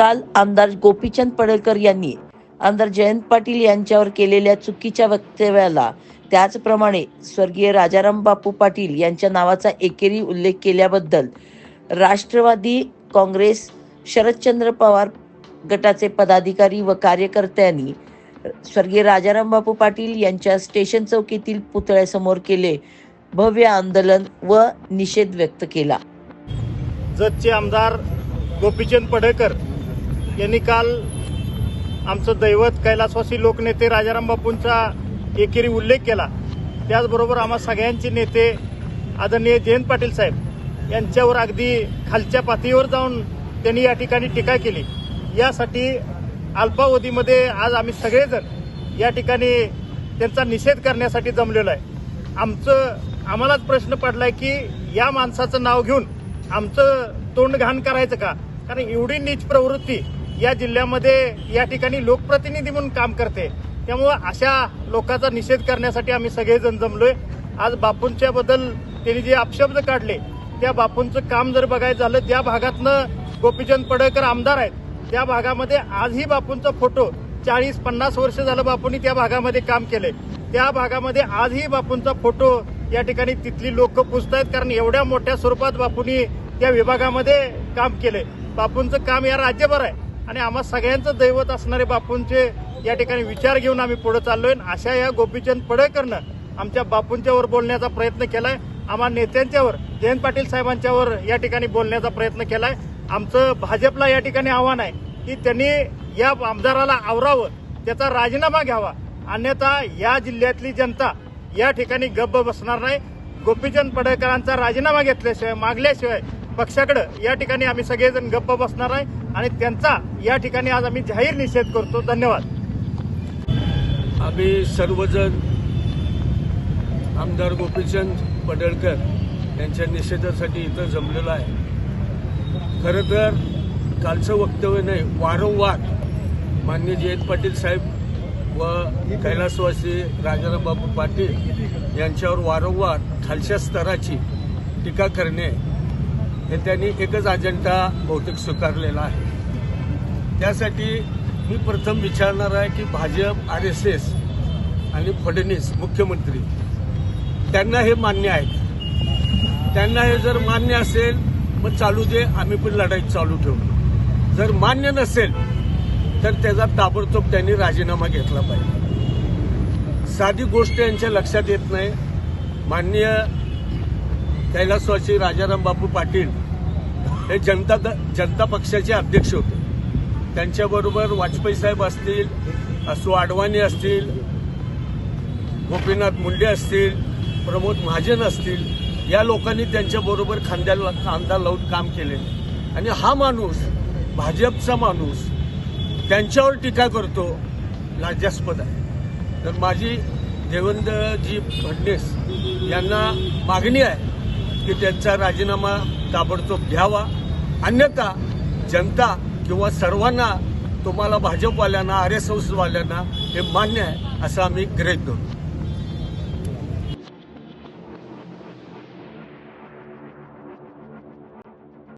काल आमदार गोपीचंद पडळकर यांनी आमदार जयंत पाटील यांच्यावर केलेल्या चुकीच्या वक्तव्याला त्याचप्रमाणे स्वर्गीय राजाराम बापू पाटील यांच्या नावाचा एकेरी उल्लेख केल्याबद्दल राष्ट्रवादी काँग्रेस शरदचंद्र पवार गटाचे पदाधिकारी व कार्यकर्त्यांनी स्वर्गीय राजाराम बापू पाटील यांच्या स्टेशन चौकीतील पुतळ्यासमोर केले भव्य आंदोलन व निषेध व्यक्त केला. जतचे आमदार गोपीचंद पडळकर यांनी काल आमचं दैवत कैलासवासी लोकनेते राजाराम बापूंचा एकेरी उल्लेख केला. त्याचबरोबर आम्हा सगळ्यांचे नेते आदरणीय जयंत पाटील साहेब यांच्यावर अगदी खालच्या पातळीवर जाऊन त्यांनी या ठिकाणी टीका केली. यासाठी अल्पावधीमध्ये आज आम्ही सगळेजण या ठिकाणी त्यांचा निषेध करण्यासाठी जमलेलो आहे. आमचं आम्हालाच प्रश्न पडलाय की या माणसाचं नाव घेऊन आमचं तोंड घाण करायचं का? कारण एवढी नीच प्रवृत्ती या जिल्ह्यामध्ये या ठिकाणी लोकप्रतिनिधी म्हणून काम करते. त्यामुळं अशा लोकांचा निषेध करण्यासाठी आम्ही सगळेजण जमलोय. आज बापूंच्या बद्दल त्यांनी जे अपशब्द काढले त्या बापूंचं काम जर बघायचं झालं त्या भागातनं गोपीचंद पडळकर आमदार आहेत. त्या भागामध्ये आजही बापूंचा फोटो चाळीस पन्नास वर्ष झालं बापूंनी त्या भागामध्ये काम केलंय. त्या भागामध्ये आजही बापूंचा फोटो या ठिकाणी तिथली लोक आहेत कारण एवढ्या मोठ्या स्वरूपात बापूंनी त्या विभागामध्ये काम केलंय. बापूंचं काम या राज्यभर आहे. आणि आम्हा सगळ्यांचं दैवत असणारे बापूंचे या ठिकाणी विचार घेऊन आम्ही पुढे चाललोय. अशा या गोपीचंद पडळकरनं आमच्या बापूंच्यावर बोलण्याचा प्रयत्न केलाय. आम्हा नेत्यांच्यावर जयंत पाटील साहेबांच्यावर या ठिकाणी बोलण्याचा प्रयत्न केलाय. आमचं भाजपला या ठिकाणी आव्हान आहे की त्यांनी या आमदाराला आवरावं त्याचा राजीनामा घ्यावा. अन्यथा या जिल्ह्यातली जनता या ठिकाणी गप्प बसणार नाही. गोपीचंद पडळकरांचा राजीनामा घेतल्याशिवाय मागल्याशिवाय पक्षाकडे या ठिकाणी आम्ही सगळेजण गप्प बसणार आहे आणि त्यांचा या ठिकाणी आज आम्ही जाहीर निषेध करतो. धन्यवाद. आम्ही सर्वजण आमदार गोपीचंद पडळकर यांच्या निषेधासाठी इथं जमलेलो आहे. खरं तर कालचं वक्तव्य नाही वारंवार मान्य जयंत पाटील साहेब व कैलासवासी राजाराम बाबू पाटील यांच्यावर वारंवार खालच्या स्तराची टीका करणे हे त्यांनी एकच अजेंडा बहुतेक स्वीकारलेला आहे. त्यासाठी मी प्रथम विचारणार आहे की भाजप आर एस एस आणि फडणवीस मुख्यमंत्री त्यांना हे मान्य आहे त्यांना हे जर मान्य असेल मग चालू दे आम्ही पण लढाई चालू ठेवू. जर मान्य नसेल तर त्याचा ताबडतोब त्यांनी राजीनामा घेतला पाहिजे. साधी गोष्ट यांच्या लक्षात येत नाही. माननीय कैलासवासी राजाराम बापू पाटील हे जनता जनता पक्षाचे अध्यक्ष होते. त्यांच्याबरोबर वाजपेयी साहेब असतील असू आडवाणी असतील गोपीनाथ मुंडे असतील प्रमोद महाजन असतील या लोकांनी त्यांच्याबरोबर खांद्याला खांदा लावून काम केले. आणि हा माणूस भाजपचा माणूस त्यांच्यावर टीका करतो लाज्यास्पद आहे. तर माझी देवेंद्रजी फडणवीस यांना मागणी आहे की त्यांचा राजीनामा ताबडतोब घ्यावा. अन्यथा जनता किंवा सर्वांना तुम्हाला भाजपवाल्यांना आर एस हे मान्य आहे असं आम्ही गृहीत धरू.